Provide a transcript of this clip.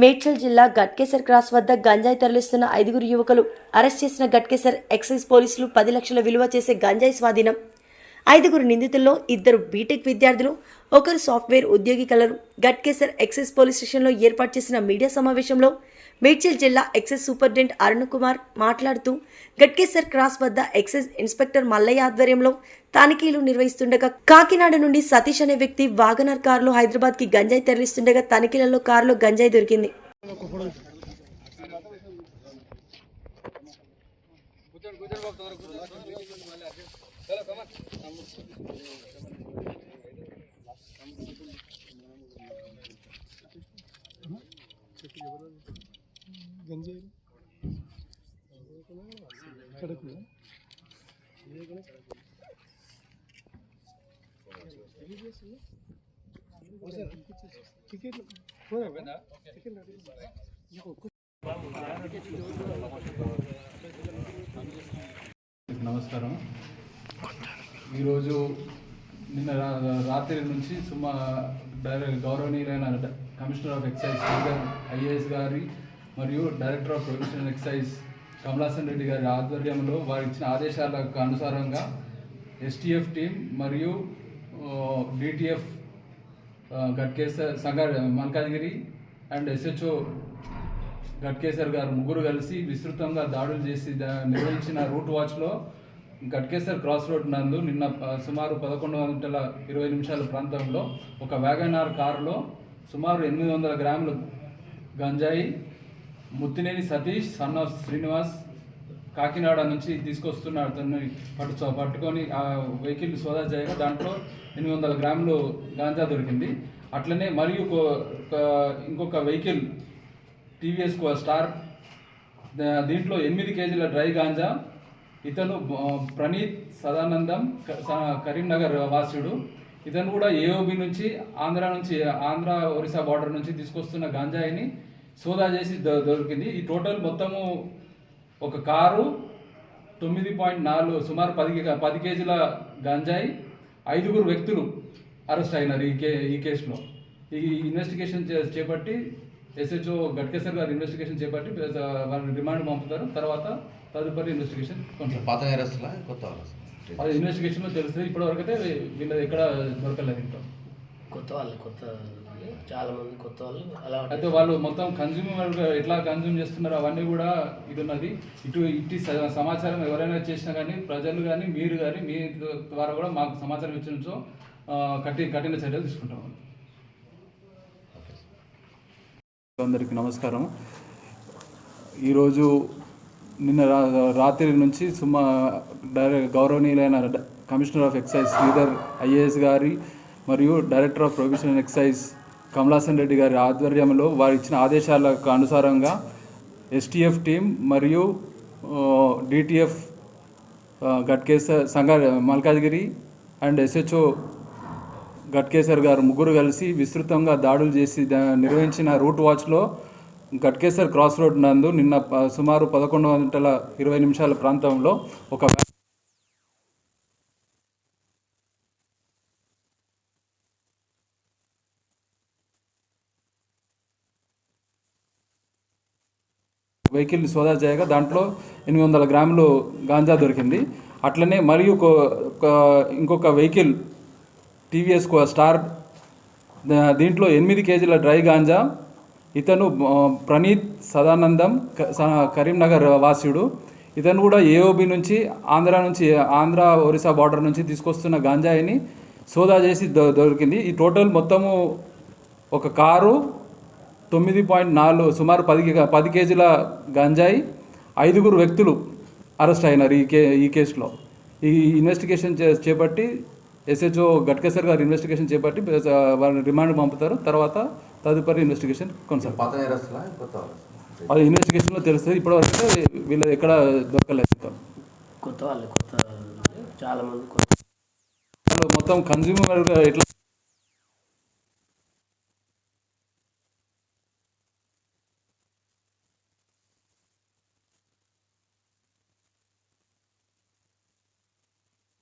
మేడ్చల్ జిల్లా గట్కేసర్ క్రాస్ వద్ద గంజాయి తరలిస్తున్న ఐదుగురు యువకులు అరెస్ట్ చేసిన గట్కేసర్ ఎక్సైజ్ పోలీసులు పది లక్షల విలువ చేసే గంజాయి స్వాధీనం. ఐదుగురు నిందితుల్లో ఇద్దరు బీటెక్ విద్యార్థులు ఒకరు సాఫ్ట్వేర్ ఉద్యోగి కలరు. గట్కేసర్ ఎక్సైజ్ పోలీస్ స్టేషన్లో ఏర్పాటు చేసిన మీడియా సమావేశంలో మేడ్చల్ జిల్లా ఎక్సైజ్ సూపరింటెండెంట్ అరుణ్ కుమార్ మాట్లాడుతూ గట్కేసర్ క్రాస్ వద్ద ఎక్సైజ్ ఇన్స్పెక్టర్ మల్లయ్య ఆధ్వర్యంలో తనిఖీలు నిర్వహిస్తుండగా కాకినాడ నుండి సతీష్ అనే వ్యక్తి వాగనర్ కారులో హైదరాబాద్కి గంజాయి తరలిస్తుండగా తనిఖీలలో కారులో గంజాయి దొరికింది. గంజాయిలు టికెట్ నమస్కారం. ఈరోజు నిన్న రాత్రి నుంచి సుమా డైరెక్ట్ గౌరవనీయులైన కమిషనర్ ఆఫ్ ఎక్సైజ్ ఐఏఎస్ గారి మరియు director of professional and excise Kamalasan Reddy గారి ఆధ్వర్యంలో వారు ఇచ్చిన ఆదేశాలకు అనుసారంగా ఎస్టీఎఫ్ టీం మరియు డిటిఎఫ్ గట్కేసర్ సంగ మల్కాజ్గిరి అండ్ ఎస్హెచ్ఓ గట్కేసర్ గారు ముగ్గురు కలిసి విస్తృతంగా దాడులు చేసి నిర్వహించిన రూట్ వాచ్లో గట్కేసర్ క్రాస్ రోడ్ నందు నిన్న సుమారు పదకొండు గంటల ఇరవై నిమిషాల ప్రాంతంలో ఒక వ్యాగనార్ కారులో సుమారు ఎనిమిది వందల గ్రాములు గంజాయి ముత్తినేని సతీష్ సన్ ఆఫ్ శ్రీనివాస్ కాకినాడ నుంచి తీసుకొస్తున్న అతన్ని పట్టు పట్టుకొని ఆ వెహికల్ సోదా చేయగా దాంట్లో ఎనిమిది వందల గ్రాములు గాంజా దొరికింది. అట్లనే మరియు ఒక- ఒక- ఇంకొక వెహికల్ టీవీఎస్ స్టార్ దీంట్లో ఎనిమిది కేజీల డ్రై గాంజా ఇతను ప్రణీత్ సదానందం కరీంనగర్ వాసుడు ఇతను కూడా ఏఓబి నుంచి ఆంధ్ర నుంచి ఆంధ్ర ఒరిస్సా బార్డర్ నుంచి తీసుకొస్తున్న గాంజాయిని సోదా చేసి దొరికింది. ఈ టోటల్ మొత్తము ఒక కారు తొమ్మిది పాయింట్ నాలుగు సుమారు పది పది కేజీల గంజాయి ఐదుగురు వ్యక్తులు అరెస్ట్ అయినారు ఈ కే ఈ కేసులో. ఈ ఇన్వెస్టిగేషన్ చేపట్టి ఎస్హెచ్ఓ గట్కేసర్ గారు ఇన్వెస్టిగేషన్ చేపట్టి వాళ్ళని రిమాండ్ పంపుతారు. తర్వాత తదుపరి ఇన్వెస్టిగేషన్ కొనసాగుతుంది. పాత కొత్త? అది ఇన్వెస్టిగేషన్లో తెలుస్తుంది. ఇప్పటివరకు అయితే వీళ్ళది ఎక్కడ దొరకలేదు ఇంకా కొత్త వాళ్ళు కొత్త చాలా మంది కొత్త వాళ్ళు అలా అయితే వాళ్ళు మొత్తం కన్జ్యూమర్ ఎట్లా కన్జ్యూమ్ చేస్తున్నారో అవన్నీ కూడా ఇది ఉన్నది ఇటు ఇటు స- సమాచారం ఎవరైనా చేసినా కానీ ప్రజలు కానీ మీరు కానీ మీ ద్వారా కూడా మాకు సమాచారం ఇచ్చినచో ఆ, కఠిన కఠిన చర్యలు తీసుకుంటాం. అందరికీ నమస్కారం. ఈరోజు నిన్న రా- రాత్రి నుంచి సుమా డైరెక్ట్ గౌరవనీయులైన commissioner of excise Sridhar IAS గారి మరియు director of professional excise Kamalasan Reddy గారి ఆధ్వర్యంలో వారు ఇచ్చిన ఆదేశాలకు అనుసారంగా ఎస్టీఎఫ్ టీం మరియు డిటిఎఫ్ గట్కేసర్ సంఘ మల్కాజ్గిరి అండ్ ఎస్హెచ్ఓ గట్కేసర్ గారు ముగ్గురు కలిసి విస్తృతంగా దాడులు చేసి నిర్వహించిన రూట్ వాచ్లో గట్కేసర్ క్రాస్ రోడ్ నందు నిన్న సుమారు పదకొండు గంటల ఇరవై నిమిషాల ప్రాంతంలో ఒక వెహికల్ని సోదా చేయగా దాంట్లో ఎనిమిది వందల గ్రాములు గాంజా దొరికింది. అట్లనే మరియు ఒక- ఒక- ఇంకొక వెహికల్ టీవీఎస్ స్టార్ దీంట్లో ఎనిమిది కేజీల డ్రై గాంజా ఇతను ప్రణీత్ సదానందం క- స- కరీంనగర్ వాసుడు. ఇతను కూడా ఏఓబి నుంచి ఆంధ్ర నుంచి ఆంధ్ర ఒరిస్సా బార్డర్ నుంచి తీసుకొస్తున్న గాంజాయిని సోదా చేసి దొరికింది. ఈ టోటల్ మొత్తము ఒక కారు తొమ్మిది పాయింట్ నాలుగు సుమారు పది పది కేజీల గంజాయి ఐదుగురు వ్యక్తులు అరెస్ట్ అయినారు ఈ కే ఈ కేసులో ఈ ఇన్వెస్టిగేషన్ చేపట్టి ఎస్హెచ్ఓ గట్కేసర్ గారు ఇన్వెస్టిగేషన్ చేపట్టి వాళ్ళని రిమాండ్ పంపుతారు తర్వాత తదుపరి ఇన్వెస్టిగేషన్ కొనసాగుతుంది వాళ్ళా? అది ఇన్వెస్టిగేషన్లో తెలుస్తుంది ఇప్పటివరకు వీళ్ళది ఎక్కడ దొరకలేదు. కొత్త వాళ్ళు కొత్త చాలా మంది కొత్త వాళ్ళు మొత్తం కన్జ్యూమర్ ఎట్లా